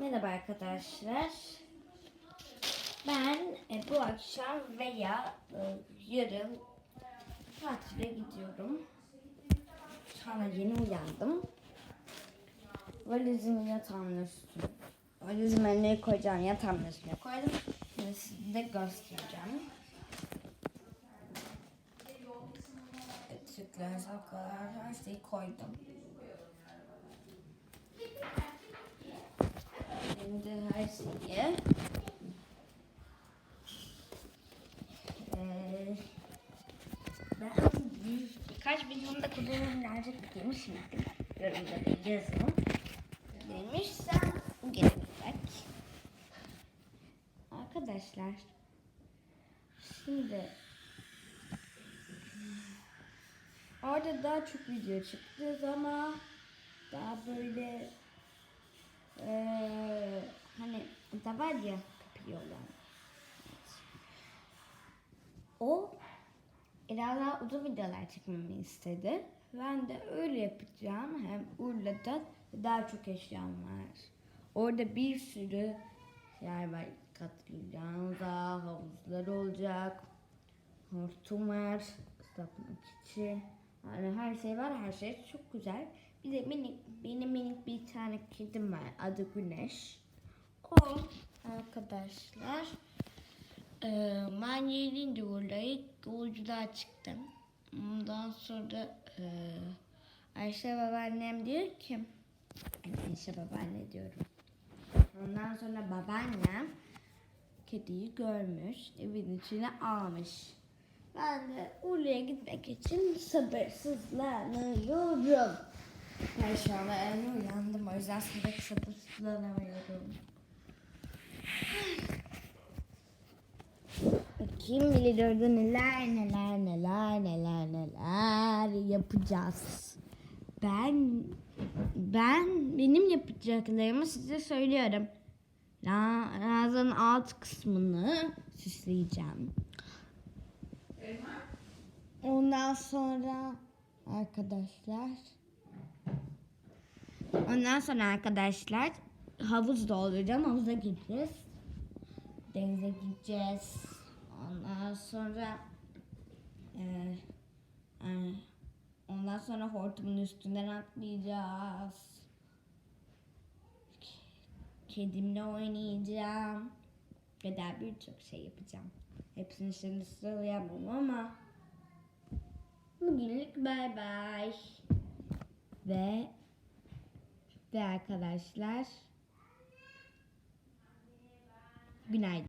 Merhaba arkadaşlar. Ben e, bu akşam veya e, yarın tatile gidiyorum. Şu an yeni uyandım. Valizimi yatağımın üstüne. Valizimi nereye koyacağım yatağımın üstüne koydum. Şimdi size göstereceğim. Evet, Sütler, salkalar, her şeyi koydum. Her şeyi. Ee, ben bir, birkaç videomda kullanım birazcık demişimdir. Yorumda da yazın. Demişsem gelecek. Arkadaşlar şimdi orada daha çok video çıktı ama var ya kapıyorlar. O Ela'la uzun videolar çekmemi istedi. Ben de öyle yapacağım. Hem Urla'da daha çok eşyam var. Orada bir sürü yer var. Katlayacağınıza havuzlar olacak. Hortum var. ıslatmak için. Yani her şey var. Her şey çok güzel. Bir de minik, benim minik bir tane kedim var. Adı Güneş. O arkadaşlar. Ee, ben yedinci buradayım. Yolculuğa çıktım. Ondan sonra e, Ayşe babaannem diyor ki Ay, Ayşe babaanne diyorum. Ondan sonra babaannem kediyi görmüş. Evin içine almış. Ben de oraya gitmek için sabırsızlanıyorum. Ben şu anda yeni uyandım. O yüzden sabır sabırsızlanamıyorum. Kim bilir orada neler neler neler neler neler yapacağız. Ben ben benim yapacaklarımı size söylüyorum. Ra- Razanın alt kısmını süsleyeceğim. Ondan sonra arkadaşlar Ondan sonra arkadaşlar havuz dolduracağım. Havuza gideceğiz. Denize gideceğiz. Ondan sonra e, e, ondan sonra hortumun üstünden atlayacağız. Kedimle oynayacağım. Ve daha birçok şey yapacağım. Hepsini şimdi sıralayamam ama bugünlük bay bay. Ve ve arkadaşlar günaydın.